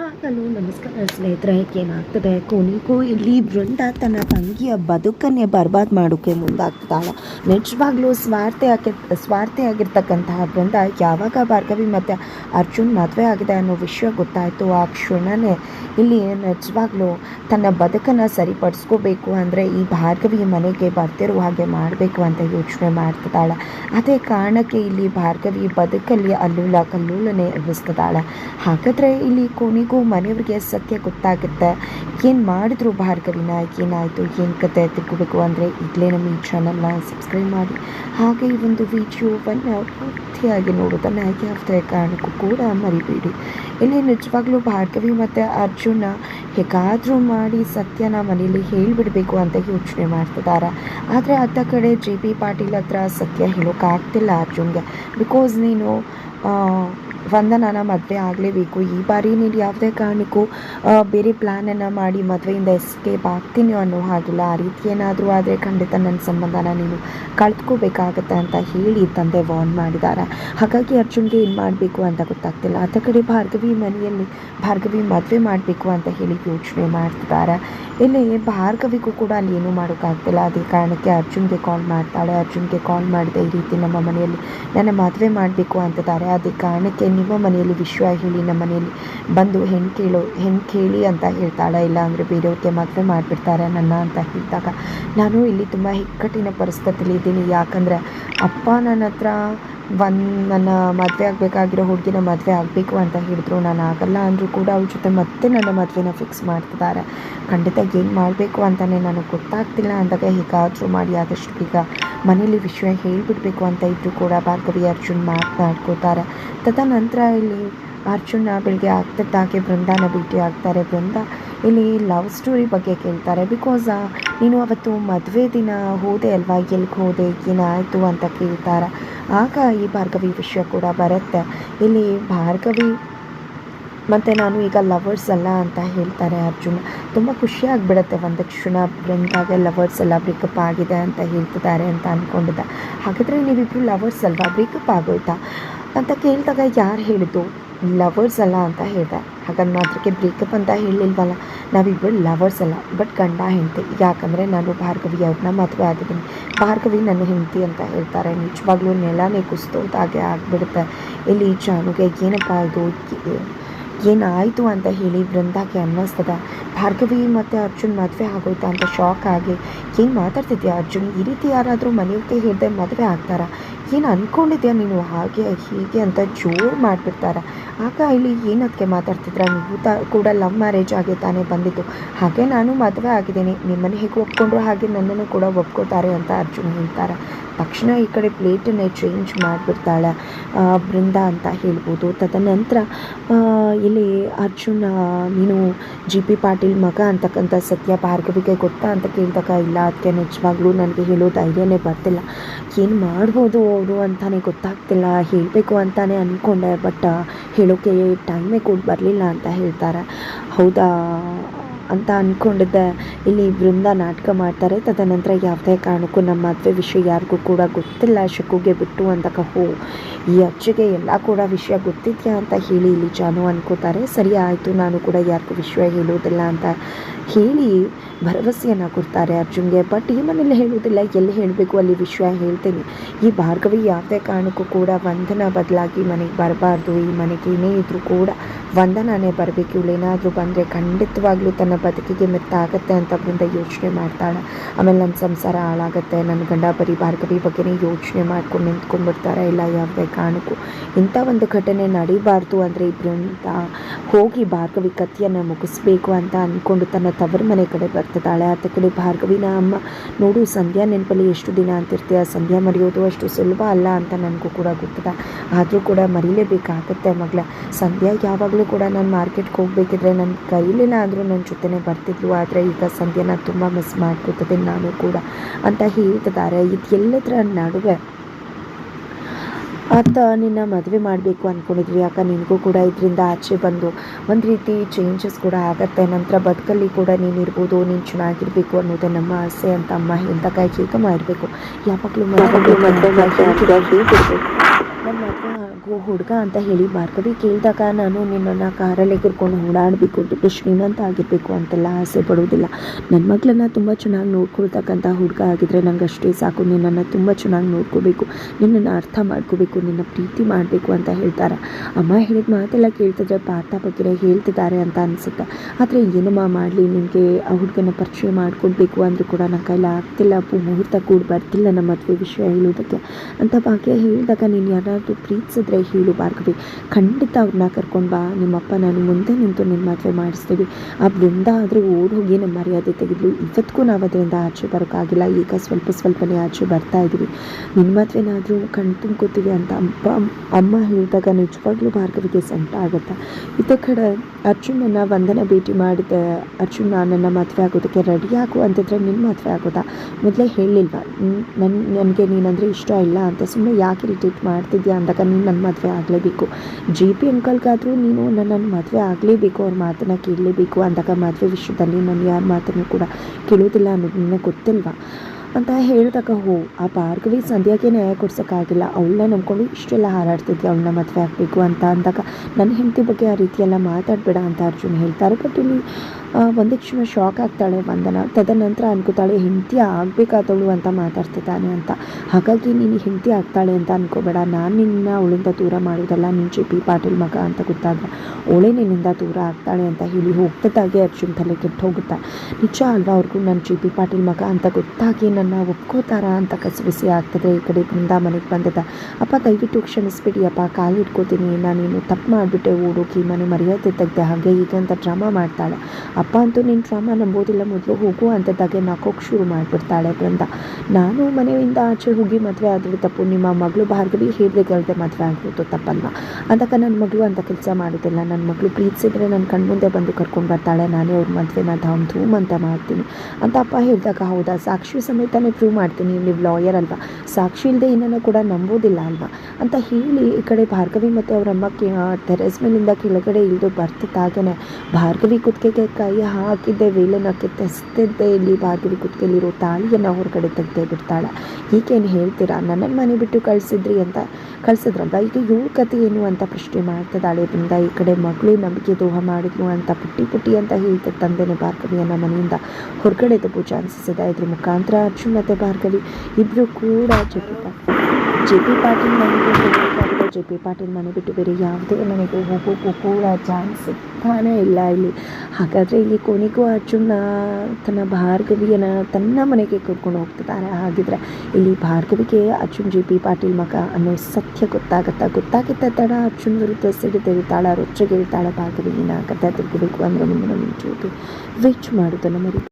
ಹಾಗಲು ನಮಸ್ಕಾರ ಸ್ನೇಹಿತರೆ, ಏನಾಗ್ತದೆ? ಕೊನೆಗೂ ಇಲ್ಲಿ ಬೃಂದ ತನ್ನ ತಂಗಿಯ ಬದುಕನ್ನೇ ಬರ್ಬಾದ್ ಮಾಡೋಕ್ಕೆ ಮುಂದಾಗ್ತಿದ್ದಾಳೆ ನಿಜವಾಗ್ಲೂ ಸ್ವಾರ್ಥಿ ಆಗಿ ಸ್ವಾರ್ಥಿಯಾಗಿರ್ತಕ್ಕಂತಹ ಬೃಂದ ಯಾವಾಗ ಭಾರ್ಗವಿ ಮತ್ತು ಅರ್ಜುನ್ ಮದುವೆ ಆಗಿದೆ ಅನ್ನೋ ವಿಷಯ ಗೊತ್ತಾಯಿತು. ಆ ಕ್ಷಣನೇ ಇಲ್ಲಿ ನಿಜವಾಗ್ಲೂ ತನ್ನ ಬದುಕನ್ನು ಸರಿಪಡಿಸ್ಕೋಬೇಕು ಅಂದರೆ ಈ ಭಾರ್ಗವಿ ಮನೆಗೆ ಬರ್ತಿರುವ ಹಾಗೆ ಮಾಡಬೇಕು ಅಂತ ಯೋಚನೆ ಮಾಡ್ತಿದ್ದಾಳೆ. ಅದೇ ಕಾರಣಕ್ಕೆ ಇಲ್ಲಿ ಭಾರ್ಗವಿ ಬದುಕಲ್ಲಿ ಅಲ್ಲೂಲ ಕಲ್ಲೂಲನೆ ಎಬ್ಬಿಸ್ತಿದ್ದಾಳೆ. ಹಾಗಾದರೆ ಇಲ್ಲಿ ಕೊನೆಗೂ ಮನೆಯವ್ರಿಗೆ ಸತ್ಯ ಗೊತ್ತಾಗುತ್ತೆ. ಏನು ಮಾಡಿದ್ರು ಭಾರ್ಗವಿನ ಏನಾಯಿತು? ಏನು ಕತೆ ತಿಳ್ಕೋಬೇಕು ಅಂದರೆ ಈಗಲೇ ನಮ್ಮ ಈ ಚಾನಲ್ನ ಸಬ್ಸ್ಕ್ರೈಬ್ ಮಾಡಿ. ಹಾಗೆ ಈ ಒಂದು ವಿಡಿಯೋವನ್ನು ಪೂರ್ತಿಯಾಗಿ ನೋಡೋದನ್ನು ಯಾವುದೇ ಕಾರಣಕ್ಕೂ ಕೂಡ ಮರಿಬೇಡಿ. ಇಲ್ಲಿ ನಿಜವಾಗ್ಲೂ ಭಾರ್ಗವಿ ಮತ್ತು ಅರ್ಜುನ ಹೇಗಾದರೂ ಮಾಡಿ ಸತ್ಯನ ಮನೇಲಿ ಹೇಳಿಬಿಡಬೇಕು ಅಂತ ಯೋಚನೆ ಮಾಡ್ತಿದ್ದಾರೆ ಆದರೆ ಅತ್ತ ಕಡೆ ಜೆ ಪಿ ಪಾಟೀಲ್ ಹತ್ರ ಸತ್ಯ ಹೇಳೋಕ್ಕಾಗ್ತಿಲ್ಲ ಅರ್ಜುನ್ಗೆ. ಬಿಕಾಸ್ ನೀನು ವಂದನಾನ ಮದುವೆ ಆಗಲೇಬೇಕು. ಈ ಬಾರಿ ನೀನು ಯಾವುದೇ ಕಾರಣಕ್ಕೂ ಬೇರೆ ಪ್ಲ್ಯಾನನ್ನು ಮಾಡಿ ಮದುವೆಯಿಂದ ಎಸ್ಕೇಪ್ ಆಗ್ತೀನಿ ಅನ್ನೋ ಹಾಗಿಲ್ಲ. ಆ ರೀತಿ ಏನಾದರೂ ಆದರೆ ಖಂಡಿತ ನನ್ನ ಸಂಬಂಧನ ನೀನು ಕಳ್ತ್ಕೋಬೇಕಾಗತ್ತೆ ಅಂತ ಹೇಳಿ ತಂದೆ ವಾರ್ನ್ ಮಾಡಿದ್ದಾರೆ ಹಾಗಾಗಿ ಅರ್ಜುನ್ಗೆ ಏನು ಮಾಡಬೇಕು ಅಂತ ಗೊತ್ತಾಗ್ತಿಲ್ಲ. ಆತ ಕಡೆ ಭಾರ್ಗವಿ ಮನೆಯಲ್ಲಿ, ಭಾರ್ಗವಿ ಮದುವೆ ಮಾಡಬೇಕು ಅಂತ ಹೇಳಿ ಯೋಚನೆ ಮಾಡ್ತಿದ್ದಾರೆ ಇಲ್ಲಿ ಭಾರ್ಗವಿಗೂ ಕೂಡ ಅಲ್ಲಿ ಏನೂ ಮಾಡೋಕ್ಕಾಗ್ತಿಲ್ಲ. ಅದೇ ಕಾರಣಕ್ಕೆ ಅರ್ಜುನ್ಗೆ ಕಾಲ್ ಮಾಡ್ತಾಳೆ. ಅರ್ಜುನ್ಗೆ ಕಾಲ್ ಮಾಡಿದೆ ಈ ರೀತಿ ನಮ್ಮ ಮನೆಯಲ್ಲಿ ನನ್ನ ಮದುವೆ ಮಾಡಬೇಕು ಅಂತಿದ್ದಾರೆ. ಅದೇ ಕಾರಣಕ್ಕೆ ನಿಮ್ಮ ಮನೆಯಲ್ಲಿ ವಿಶ್ವ ಹೇಳಿ, ನಮ್ಮ ಮನೆಯಲ್ಲಿ ಬಂದು ಹೆಣ್ಣು ಕೇಳೋ ಹೆಣ್ಣು ಕೇಳಿ ಅಂತ ಹೇಳ್ತಾಳೆ. ಇಲ್ಲ ಅಂದರೆ ಬೇರೆಯವ್ರಿಗೆ ಮದುವೆ ಮಾಡಿಬಿಡ್ತಾರೆ ನನ್ನ ಅಂತ ಹೇಳಿದಾಗ ನಾನು ಇಲ್ಲಿ ತುಂಬ ಇಕ್ಕಟ್ಟಿನ ಪರಿಸ್ಥಿತಿಯಲ್ಲಿ ಇದ್ದೀನಿ. ಯಾಕಂದರೆ ಅಪ್ಪ ನನ್ನ ಹತ್ರ ಒಂದು ನನ್ನ ಮದುವೆ ಆಗಬೇಕಾಗಿರೋ ಹುಡುಗಿನ ಮದುವೆ ಆಗಬೇಕು ಅಂತ ಹೇಳಿದ್ರು. ನಾನು ಆಗಲ್ಲ ಅಂದರೂ ಕೂಡ ಅವ್ರ ಜೊತೆ ಮತ್ತೆ ನನ್ನ ಮದುವೆನ ಫಿಕ್ಸ್ ಮಾಡ್ತಿದ್ದಾರೆ. ಖಂಡಿತ ಏನು ಮಾಡಬೇಕು ಅಂತಲೇ ನನಗೆ ಗೊತ್ತಾಗ್ತಿಲ್ಲ ಅಂದಾಗ ಹೀಗಾದರೂ ಮಾಡಿ ಆದಷ್ಟು ಈಗ ಮನೇಲಿ ವಿಷಯ ಹೇಳಿಬಿಡ್ಬೇಕು ಅಂತ ಇದ್ದರೂ ಕೂಡ ಭಾರ್ಗವಿ, ಅರ್ಜುನ್ ಮಾತನಾಡ್ಕೋತಾರೆ. ತದನಂತರ ಇಲ್ಲಿ ಅರ್ಜುನ ಬೆಳಿಗ್ಗೆ ಆಗ್ತಿದ್ದಾಗೆ ಬೃಂದಾನ ಭೇಟಿ ಆಗ್ತಾರೆ. ಬೃಂದ ಇಲ್ಲಿ ಲವ್ ಸ್ಟೋರಿ ಬಗ್ಗೆ ಕೇಳ್ತಾರೆ. ಬಿಕಾಸ್ ನೀನು ಅವತ್ತು ಮದುವೆ ದಿನ ಹೋದೆ ಅಲ್ವಾ? ಎಲ್ಲಿಗೆ ಹೋದೆ? ಏನಾಯಿತು? ಅಂತ ಕೇಳ್ತಾರೆ. ಆಗ ಈ ಭಾರ್ಗವಿ ವಿಷಯ ಕೂಡ ಬರುತ್ತೆ. ಇಲ್ಲಿ ಭಾರ್ಗವಿ ಮತ್ತು ನಾನು ಈಗ ಲವರ್ಸ್ ಅಲ್ಲ ಅಂತ ಹೇಳ್ತಾರೆ ಅರ್ಜುನ. ತುಂಬ ಖುಷಿ ಆಗಿಬಿಡುತ್ತೆ ಒಂದು ಕ್ಷಣ ಬಂದಾಗ ಲವರ್ಸ್ ಎಲ್ಲ ಬ್ರೇಕಪ್ ಆಗಿದೆ ಅಂತ ಹೇಳ್ತಿದ್ದಾರೆ ಅಂತ ಅಂದ್ಕೊಂಡಿದ್ದೆ ಹಾಗಾದರೆ ನೀವಿಬ್ಬರು ಲವರ್ಸ್ ಅಲ್ವಾ? ಬ್ರೇಕಪ್ ಆಗೋಯ್ತಾ? ಅಂತ ಕೇಳಿದಾಗ ಯಾರು ಹೇಳಿದ್ದು? ಲವರ್ಸ್ ಅಲ್ಲ ಅಂತ ಹೇಳಿದೆ. ಹಾಗಂದ್ ಮಾತ್ರಕ್ಕೆ ಬ್ರೇಕಪ್ ಅಂತ ಹೇಳಿಲ್ವಲ್ಲ? ನಾವಿಬ್ಬರು ಲವರ್ಸ್ ಅಲ್ಲ ಬಟ್ ಗಂಡ ಹೆಂಡತಿ. ಯಾಕಂದರೆ ನಾನು ಭಾರ್ಗವಿ ಅವ್ರನ್ನ ಮದುವೆ ಆಗಿದ್ದೀನಿ. ಭಾರ್ಗವಿ ನನ್ನ ಹೆಂಡತಿ ಅಂತ ಹೇಳ್ತಾರೆ. ನಿಜವಾಗ್ಲೂ ನೆಲನೇ ಕುಸ್ತೋದಾಗೆ ಆಗಿಬಿಡುತ್ತೆ. ಇಲ್ಲಿ ಜಾನುಗೆ ಏನಪ್ಪ ಇದು ಏನಾಯಿತು ಅಂತ ಹೇಳಿ ಬೃಂದಾಗೆ ಅನ್ನಿಸ್ತದ. ಭಾರ್ಗವಿ ಮತ್ತು ಅರ್ಜುನ್ ಮದುವೆ ಆಗೋಯ್ತಾ ಅಂತ ಶಾಕ್ ಆಗಿ, ಏನು ಮಾತಾಡ್ತಿದ್ಯಾ ಅರ್ಜುನ್? ಈ ರೀತಿ ಯಾರಾದರೂ ಮನೆಯವ್ರಿಗೆ ಹೇಳಿದೆ ಮದುವೆ ಆಗ್ತಾರ? ಏನು ಅಂದ್ಕೊಂಡಿದ್ಯಾ ನೀನು? ಹಾಗೆ, ಹೀಗೆ ಅಂತ ಜೋರು ಮಾಡಿಬಿಡ್ತಾರೆ? ಆಗ ಇಲ್ಲಿ ಏನದಕ್ಕೆ ಮಾತಾಡ್ತಿದ್ರ? ನೀವು ತ ಕೂಡ ಲವ್ ಮ್ಯಾರೇಜ್ ಆಗಿ ತಾನೇ ಬಂದಿದ್ದು. ಹಾಗೆ ನಾನು ಮದುವೆ ಆಗಿದ್ದೀನಿ. ನಿಮ್ಮನ್ನು ಹೇಗೆ ಒಪ್ಕೊಂಡ್ರು ಹಾಗೆ ನನ್ನನ್ನು ಕೂಡ ಒಪ್ಕೋತಾರೆ ಅಂತ ಅರ್ಜುನ್ ಹೇಳ್ತಾರೆ? ತಕ್ಷಣ ಈ ಕಡೆ ಪ್ಲೇಟನ್ನೇ ಚೇಂಜ್ ಮಾಡಿಬಿಡ್ತಾಳೆ ಬೃಂದ ಅಂತ ಹೇಳ್ಬೋದು. ತದನಂತರ ಇಲ್ಲಿ ಅರ್ಜುನ, ನೀನು ಜಿ ಪಿ ಪಾಟೀಲ್ ಮಗ ಅಂತಕ್ಕಂಥ ಸತ್ಯ ಭಾರ್ಗವಿಗೆ ಗೊತ್ತಾ ಅಂತ ಕೇಳಿದಾಗ, ಇಲ್ಲ ಅದಕ್ಕೆ ನಿಜವಾಗ್ಲೂ ನನಗೆ ಹೇಳೋ ಧೈರ್ಯನೇ ಬರ್ತಿಲ್ಲ. ಏನು ಮಾಡ್ಬೋದು ಅವರು ಅಂತಾನೆ ಗೊತ್ತಾಗ್ತಿಲ್ಲ. ಹೇಳಬೇಕು ಅಂತಾನೆ ಅಂದ್ಕೊಂಡೆ ಬಟ್ ಹೇಳೋಕ್ಕೆ ಟೈಮೇ ಕೂಡ ಬರಲಿಲ್ಲ ಅಂತ ಹೇಳ್ತಾರೆ. ಹೌದಾ ಅಂತ ಅಂದ್ಕೊಂಡಿದ್ದೆ ಇಲ್ಲಿ ಬೃಂದ ನಾಟಕ ಮಾಡ್ತಾರೆ. ತದನಂತರ ಯಾವುದೇ ಕಾರಣಕ್ಕೂ ನಮ್ಮ ಮದುವೆ ವಿಷಯ ಯಾರಿಗೂ ಕೂಡ ಗೊತ್ತಿಲ್ಲ. ಶಕುಗೆ ಬಿಟ್ಟು ಅಂದಾಗ, ಹೋ, ಈ ಅಜ್ಜಿಗೆ ಎಲ್ಲ ಕೂಡ ವಿಷಯ ಗೊತ್ತಿದೆಯಾ? ಅಂತ ಹೇಳಿ ಇಲ್ಲಿ ಜಾನು ಅನ್ಕೋತಾರೆ. ಸರಿ, ಆಯಿತು, ನಾನು ಕೂಡ ಯಾರಿಗೂ ವಿಷಯ ಹೇಳೋದಿಲ್ಲ ಅಂತ ಹೇಳಿ ಭರವಸೆಯನ್ನು ಕೊಡ್ತಾರೆ ಅರ್ಜುನ್ಗೆ. ಬಟ್ ಈ ಮನೇಲಿ ಹೇಳೋದಿಲ್ಲ? ಎಲ್ಲಿ ಹೇಳಬೇಕು? ಅಲ್ಲಿ ವಿಷಯ ಹೇಳ್ತೀನಿ. ಈ ಭಾರ್ಗವಿ ಯಾವುದೇ ಕಾರಣಕ್ಕೂ ಕೂಡ ವಂದನ ಬದಲಾಗಿ ಮನೆಗೆ ಬರಬಾರ್ದು. ಈ ಮನೆಗೆ ಏನೇ ಇದ್ದರೂ ಕೂಡ ವಂದನಾನೇ ಬರಬೇಕು. ಇವಳೇನಾದರೂ ಬಂದರೆ ಖಂಡಿತವಾಗ್ಲೂ ತನ್ನ ಬದುಕಿಗೆ ಮೆತ್ತಾಗತ್ತೆ ಅಂತ ಬೃಂದ ಯೋಚನೆ ಮಾಡ್ತಾಳೆ. ಆಮೇಲೆ ನನ್ನ ಸಂಸಾರ ಹಾಳಾಗುತ್ತೆ ನನ್ನ ಗಂಡ ಬರೀ ಭಾರ್ಗವಿ ಬಗ್ಗೆನೇ ಯೋಚನೆ ಮಾಡ್ಕೊಂಡು ನಿಂತ್ಕೊಂಡ್ಬಿಡ್ತಾರೆ. ಇಲ್ಲ ಯಾವುದೇ ಕಾರಣಕ್ಕೂ ಇಂಥ ಒಂದು ಘಟನೆ ನಡೀಬಾರ್ದು ಅಂದರೆ ಇಬ್ಬರಿಂದ ಹೋಗಿ ಭಾರ್ಗವಿ ಕಥೆಯನ್ನು ಮುಗಿಸ್ಬೇಕು ಅಂತ ಅಂದ್ಕೊಂಡು ತನ್ನ ತವರು ಮನೆ ಕಡೆ ಬರ್ತಿದ್ದಾಳೆ. ಆತ ಕಡೆ ಭಾರ್ಗವಿನ ಅಮ್ಮ, ನೋಡು, ಸಂಧ್ಯಾ ನೆನಪಲ್ಲಿ ಎಷ್ಟು ದಿನ ಅಂತಿರ್ತೀಯ? ಸಂಧ್ಯಾ ಮರೆಯೋದು ಅಷ್ಟು ಸುಲಭ ಅಲ್ಲ ಅಂತ ನನಗೂ ಕೂಡ ಗೊತ್ತಿದೆ. ಆದರೂ ಕೂಡ ಮರೀಲೇಬೇಕಾಗತ್ತೆ ಮಗಳ. ಸಂಧ್ಯಾ ಯಾವಾಗಲೂ ಕೂಡ ನಾನು ಮಾರ್ಕೆಟ್ಗೆ ಹೋಗಬೇಕಿದ್ರೆ ನನ್ನ ಕೈಲಿಲ್ಲ ಆದರೂ ನನ್ನ ಜೊತೆನೇ ಬರ್ತಿದ್ಲು. ಆದರೆ ಈಗ ಸಂಧ್ಯಾನ ತುಂಬ ಮಿಸ್ ಮಾಡ್ಕೊತಿದ್ದೀನಿ ನಾನು ಕೂಡ ಅಂತ ಹೇಳ್ತಿದ್ದಾರೆ. ಇದು ಎಲ್ಲದರ ನಡುವೆ ಆತ ನಿನ್ನ ಮದುವೆ ಮಾಡಬೇಕು ಅಂದ್ಕೊಂಡಿದ್ವಿ ಯಾಕೆ ನಿನಗೂ ಕೂಡ ಇದರಿಂದ ಆಚೆ ಬಂದು ಒಂದು ರೀತಿ ಚೇಂಜಸ್ ಕೂಡ ಆಗತ್ತೆ. ನಂತರ ಬದುಕಲ್ಲಿ ಕೂಡ ನೀನು ಇರ್ಬೋದು ನೀನು ಚೆನ್ನಾಗಿರಬೇಕು ಅನ್ನೋದೇ ನಮ್ಮ ಆಸೆ ಅಂತ ಅಮ್ಮ ಹೇಳಿದಾಗ ಹೇಗೆ ಮಾಡಬೇಕು ಯಾವಾಗಲೂ ಮದುವೆ ನನ್ನ ಮದುವೆ ಹುಡುಗ ಅಂತ ಹೇಳಿ ಭಾರ್ಗವಿ ಕೇಳಿದಾಗ ನಾನು ನಿನ್ನನ್ನು ಕಾರಲ್ಲಿ ಕರ್ಕೊಂಡು ಓಡಾಡಬೇಕು ದೊಡ್ಡ ಶ್ರೀಮಂತ ಆಗಿರಬೇಕು ಅಂತೆಲ್ಲ ಆಸೆ ಪಡೋದಿಲ್ಲ ನನ್ನ ಮಗಳನ್ನ ತುಂಬ ಚೆನ್ನಾಗಿ ನೋಡ್ಕೊಳ್ತಕ್ಕಂಥ ಹುಡುಗ ಆಗಿದ್ದರೆ ನಂಗೆ ಅಷ್ಟೇ ಸಾಕು. ನಿನ್ನನ್ನು ತುಂಬ ಚೆನ್ನಾಗಿ ನೋಡ್ಕೋಬೇಕು, ನಿನ್ನನ್ನು ಅರ್ಥ ಮಾಡ್ಕೋಬೇಕು, ನಿನ್ನ ಪ್ರೀತಿ ಮಾಡಬೇಕು ಅಂತ ಹೇಳ್ತಾರೆ. ಅಮ್ಮ ಹೇಳಿದ ಮಾತೆಲ್ಲ ಕೇಳ್ತಿದ್ರೆ ಪಾರ್ಥ ಬಗ್ಗೆ ಹೇಳ್ತಿದ್ದಾರೆ ಅಂತ ಅನಿಸುತ್ತೆ. ಆದರೆ ಏನಮ್ಮ ಮಾಡಲಿ, ನಿನಗೆ ಆ ಹುಡುಗನ ಪರಿಚಯ ಮಾಡ್ಕೊಳ್ಬೇಕು ಅಂದರೂ ಕೂಡ ನನ್ನ ಕೈಲಿ ಆಗ್ತಿಲ್ಲ. ಮುಹೂರ್ತ ಕೂಡ ಬರ್ತಿಲ್ಲ ನಮ್ಮ ಮದುವೆ ವಿಷಯ ಹೇಳೋದಕ್ಕೆ ಅಂತ ಭಾಗ್ಯ ಹೇಳಿದಾಗ ನೀನು ಯಾರಾದರೂ ಪ್ರೀತಿಸಿದ್ರೆ ಹೇಳು ಭಾರ್ಗವಿ. ಖಂಡಿತ ಅವ್ರನ್ನ ಕರ್ಕೊಂಡು ಬಾ. ನಿಮ್ಮಪ್ಪ ನಾನು ಮುಂದೆ ನಿಂತು ನಿನ್ನ ಮದುವೆ ಮಾಡಿಸ್ತೀವಿ. ಆ ಬೃಂದ ಆದರೂ ಓಡೋಗಿ ನಮ್ಮ ಮರ್ಯಾದೆ ತೆಗೆದ್ಲು. ಇವತ್ತಿಗೂ ನಾವು ಅದರಿಂದ ಆಚೆ ಬರೋಕ್ಕಾಗಿಲ್ಲ ಈಗ ಸ್ವಲ್ಪ ಸ್ವಲ್ಪನೇ ಆಚೆ ಬರ್ತಾ ಇದ್ದೀವಿ ನಿನ್ನ ಮದುವೆನಾದರೂ ಕಣ್ ತುಂಬ್ಕೋತೀವಿ ಅಂತ ಅಪ್ಪ ಅಮ್ಮ ಹೇಳಿದಾಗ ನಿಜವಾಗ್ಲೂ ಭಾರ್ಗವಿಗೆ ಸಂಕಟ ಆಗುತ್ತೆ? ಇತ್ತ ಕಡೆ ಅರ್ಜುನನ್ನ ವಂದನ ಭೇಟಿ ಮಾಡಿದ ಅರ್ಜುನ, ನನ್ನ ಮದುವೆ ಆಗೋದಕ್ಕೆ ರೆಡಿ ಆಗು ಅಂತಿದ್ರೆ ನಿನ್ನ ಮದುವೆ ಆಗೋದಾ? ಮೊದಲೇ ಹೇಳಲಿಲ್ವ ನನ್ನ ನನಗೆ ನೀನಂದರೆ ಇಷ್ಟ ಇಲ್ಲ ಅಂತ ಸುಮ್ಮನೆ ಯಾಕೆ ಇರಿಟೇಟ್ ಮಾಡ್ತಿದ್ಯಾ? ಅಂದಾಗ, ನೀನು ನನ್ನ ಮದುವೆ ಆಗಲೇಬೇಕು. ಜಿ ಪಿ ಅಂಕಲ್ಗಾದರೂ ನೀನು ನನ್ನನ್ನು ಮದುವೆ ಆಗಲೇಬೇಕು, ಅವ್ರ ಮಾತನ್ನು ಕೇಳಲೇಬೇಕು ಅಂದಾಗ, ಮದುವೆ ವಿಷಯದಲ್ಲಿ ನಾನು ಯಾರ ಮಾತನ್ನು ಕೂಡ ಕೇಳೋದಿಲ್ಲ ಅನ್ನೋದು ನಿನಗೆ ಗೊತ್ತಿಲ್ವಾ? ಅಂತ ಹೇಳಿದಾಗ, ಹೋ, ಆ ಭಾರ್ಗವಿ ಸಂಧ್ಯಾಗೆ ನ್ಯಾಯ ಕೊಡ್ಸೋಕ್ಕಾಗಿಲ್ಲ. ಅವಳನ್ನ ನಂಬ್ಕೊಂಡು ಇಷ್ಟೆಲ್ಲ ಹಾರಾಡ್ತಿದ್ದೆ ಅವಳನ್ನ ಮದುವೆ ಆಗಬೇಕು ಅಂತ ಅಂದಾಗ ನನ್ನ ಹೆಂಡತಿ ಬಗ್ಗೆ ಆ ರೀತಿಯೆಲ್ಲ ಮಾತಾಡಬೇಡ ಅಂತ ಅರ್ಜುನ್ ಹೇಳ್ತಾರೆ. ಬಟ್ ಇಲ್ಲಿ ಒಂದೇ ಕ್ಷಣ ಶಾಕ್ ಆಗ್ತಾಳೆ ವಂದನ ತದನಂತರ ಅನ್ಕೋತಾಳೆ, ಹೆಂಡತಿ ಆಗಬೇಕಾದವಳು ಅಂತ ಮಾತಾಡ್ತಿದ್ದಾನೆ ಅಂತ. ಹಾಗಾಗಿ ನೀನು ಹೆಂಡತಿ ಆಗ್ತಾಳೆ ಅಂತ ಅನ್ಕೋಬೇಡ. ನಾನು ನಿನ್ನ ಅವಳಿಂದ ದೂರ ಮಾಡೋದಲ್ಲ, ನೀನು ಜೆ ಪಿ ಪಾಟೀಲ್ ಮಗ ಅಂತ ಗೊತ್ತಾದ್ರೆ ಅವಳೇ ನಿನ್ನಿಂದ ದೂರ ಆಗ್ತಾಳೆ ಅಂತ ಹೇಳಿ ಹೋಗ್ತಿದ್ದಾಗೆ ಅರ್ಜುನ್ ತಲೆ ಕೆಟ್ಟು ಹೋಗುತ್ತ. ನಿಜ ಅಲ್ವಾ ಅವ್ರಿಗೂ ನಾನು ಜೆ ಪಿ ಪಾಟೀಲ್ ಮಗ ಅಂತ ಗೊತ್ತಾಗಿ ನನ್ನ ಒಪ್ಕೋತಾರ ಅಂತ ಕಸಬಿಸಿ ಆಗ್ತದೆ, ಈ ಕಡೆ ಬೃಂದ ಮನೆಗೆ ಬಂದದ ಅಪ್ಪ, ದಯವಿಟ್ಟು ಕ್ಷಮಿಸ್ಬಿಡಿ ಅಪ್ಪ. ಇಟ್ಕೋತೀನಿ ನಾನೇನು ತಪ್ಪು ಮಾಡಿಬಿಟ್ಟೆ, ಓಡೋಗಿ ಮನೆ ಮರ್ಯಾದೆ ತೆಗ್ದೆ ಹಾಗೆ ಹೀಗೆ ಅಂತ ಡ್ರಾಮಾ ಮಾಡ್ತಾಳೆ. ಅಪ್ಪ ಅಂತೂ ನಿನ್ನ ಡ್ರಾಮಾ ನಂಬೋದಿಲ್ಲ ಮೊದಲು ಹೋಗು ಅಂತದಾಗೆ ನಾಕೋಕೆ ಶುರು ಮಾಡಿಬಿಡ್ತಾಳೆ ಬೃಂದ ನಾನು ಮನೆಯಿಂದ ಆಚೆ ಹೋಗಿ ಮದುವೆ ಆದರೆ ತಪ್ಪು. ನಿಮ್ಮ ಮಗಳು ಭಾರ್ಗವಿ ಹೇಳಿದೆ ಕೇಳದೆ ಮದುವೆ ಆಗಿರೋದು ತಪ್ಪಲ್ವಾ? ಅಂದಾಗ ನನ್ನ ಮಗಳು ಅಂತ ಕೆಲಸ ಮಾಡೋದಿಲ್ಲ. ನನ್ನ ಮಗಳು ಪ್ರೀತಿಸಿದ್ರೆ ನನ್ನ ಕಣ್ಮುಂದೆ ಬಂದು ಕರ್ಕೊಂಡು ಬರ್ತಾಳೆ. ನಾನೇ ಅವ್ರ ಮದುವೆನ ಧಾಮ್ ಧೂಮ್ ಅಂತ ಮಾಡ್ತೀನಿ. ಅಂತ ಅಪ್ಪ ಹೇಳಿದಾಗ, ಹೌದಾ? ಸಾಕ್ಷಿ ಸಮೇತನೇ ಪ್ರೂವ್ ಮಾಡ್ತೀನಿ. ನೀವು ಲಾಯರ್ ಅಲ್ವಾ? ಸಾಕ್ಷಿ ಇಲ್ಲದೆ ಇನ್ನೂ ಕೂಡ ನಂಬೋದಿಲ್ಲ ಅಲ್ವಾ? ಅಂತ ಹೇಳಿ ಈ ಕಡೆ ಭಾರ್ಗವಿ ಮತ್ತು ಅವರ ಅಮ್ಮ ಟೆರೆಸ್ ಮೇಲಿಂದ ಕೆಳಗಡೆ ಇಳಿದು ಬರ್ತಿದ್ದಾಗೇ ಭಾರ್ಗವಿ ಕುತ್ತಿಗೆಗೆ ಕೈ ಹಾಕಿದ್ದೆ ವೇಲನ ತೆಸ್ತಿದ್ದೆ. ಇಲ್ಲಿ ಬಾಗಿಲು ಕುತ್ಕಲ್ಲಿರೋ ತಾಳಿಯನ್ನು ಹೊರಗಡೆ ತೆಗ್ದೇ ಬಿಡ್ತಾಳೆ. ಈಗೇನು ಹೇಳ್ತೀರಾ? ನನ್ನನ್ನು ಮನೆ ಬಿಟ್ಟು ಕಳಿಸಿದ್ರಿ ಅಂತ ಕಳಿಸಿದ್ರಲ್ವ? ಈಗ ಇವಳ ಕತೆ ಏನು ಅಂತ ಪ್ರಶ್ನೆ ಮಾಡ್ತಿದ್ದಾಳೆ. ಬಂದ, ಈ ಕಡೆ ಮಗಳು ನಂಬಿಕೆ ದೋಹ ಮಾಡಿದ್ಲು ಅಂತ ಪುಟ್ಟಿ ಪುಟ್ಟಿ ಅಂತ ಹೇಳ್ತಾ ತಂದೆನೆ ಭಾರ್ಗವಿಯನ್ನು ಮನೆಯಿಂದ ಹೊರಗಡೆ ತಪ್ಪು ಚಾನ್ಸಸ್ ಇದೆ ಇದ್ರ ಮುಖಾಂತರ ಅರ್ಜುನ್ ಮತ್ತು ಭಾರ್ಗವಿ ಇಬ್ಬರು ಕೂಡ J P J P Patil ಹೋಗಬೇಕಾಗಿದೆ ಜೆ ಪಿ ಪಾಟೀಲ್ ಮನೆ ಬಿಟ್ಟು ಬೇರೆ ಯಾವುದೇ ಮನೆಗೆ ಹೋಗೋಕ್ಕೂ ಕೂಡ ಚಾನ್ಸ್ ಸಿಗ್ತಾನೇ ಇಲ್ಲ ಇಲ್ಲಿ ಹಾಗಾದರೆ ಇಲ್ಲಿ ಕೊನೆಗೂ ಅರ್ಜುನ ತನ್ನ ಭಾರ್ಗವಿಯನ್ನು ತನ್ನ ಮನೆಗೆ ಕರ್ಕೊಂಡು ಹೋಗ್ತಿದ್ದಾರೆ ಹಾಗಿದ್ರೆ ಇಲ್ಲಿ ಭಾರ್ಗವಿಗೆ ಅರ್ಜುನ್ ಜೆ ಪಿ ಪಾಟೀಲ್ ಮಗ ಅನ್ನೋ ಸತ್ಯ ಗೊತ್ತಾಗತ್ತಾ ಗೊತ್ತಾಗಿದ್ದ ತಡ ಅರ್ಜುನ್ ವಿರುದ್ಧ ಸಿಡಿದಿರ್ತಾಳ ರೊಚ್ಚಗಿರ್ತಾಳೆ ಭಾರ್ಗವಿ ಏನಾಗತ್ತೆ ತಿಳ್ಕೋಬೇಕು ಅಂದರೆ ಮುಂದಿನ ವಿಡಿಯೋಗೆ ವೆಚ್ ಮಾಡೋದನ್ನು ಮರಿ